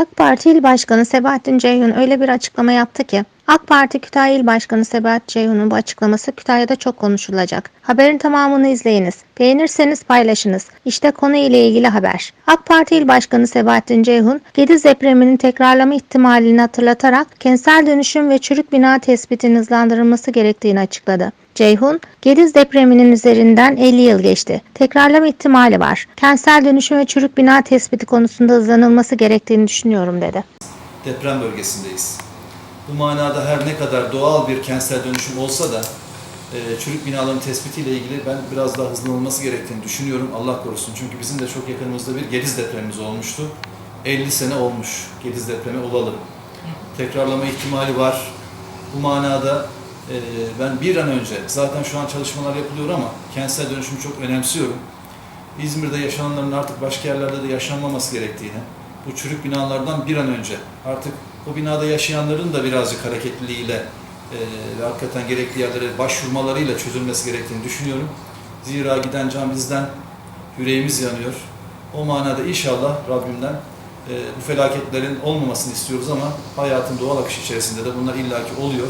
AK Parti İl Başkanı Sebahattin Ceyhun öyle bir açıklama yaptı ki AK Parti Kütahya İl Başkanı Sebahat Ceyhun'un bu açıklaması Kütahya'da çok konuşulacak. Haberin tamamını izleyiniz. Beğenirseniz paylaşınız. İşte konu ile ilgili haber. AK Parti İl Başkanı Sebahattin Ceyhun, Gediz depreminin tekrarlama ihtimalini hatırlatarak kentsel dönüşüm ve çürük bina tespitinin hızlandırılması gerektiğini açıkladı. Ceyhun, Gediz depreminin üzerinden 50 yıl geçti. Tekrarlama ihtimali var. Kentsel dönüşüm ve çürük bina tespiti konusunda hızlanılması gerektiğini düşünüyorum dedi. deprem bölgesindeyiz. Bu manada her ne kadar doğal bir kentsel dönüşüm olsa da e, çürük binaların tespitiyle ilgili ben biraz daha hızlanılması gerektiğini düşünüyorum. Allah korusun. Çünkü bizim de çok yakınımızda bir Gediz depremimiz olmuştu. 50 sene olmuş Gediz depremi olalı. Tekrarlama ihtimali var. Bu manada e, ben bir an önce, zaten şu an çalışmalar yapılıyor ama kentsel dönüşümü çok önemsiyorum. İzmir'de yaşananların artık başka yerlerde de yaşanmaması gerektiğini, bu çürük binalardan bir an önce artık o binada yaşayanların da birazcık hareketliliğiyle e, ve hakikaten gerekli yerlere başvurmalarıyla çözülmesi gerektiğini düşünüyorum. Zira giden can bizden, yüreğimiz yanıyor. O manada inşallah Rabbimden e, bu felaketlerin olmamasını istiyoruz ama hayatın doğal akışı içerisinde de bunlar illaki oluyor.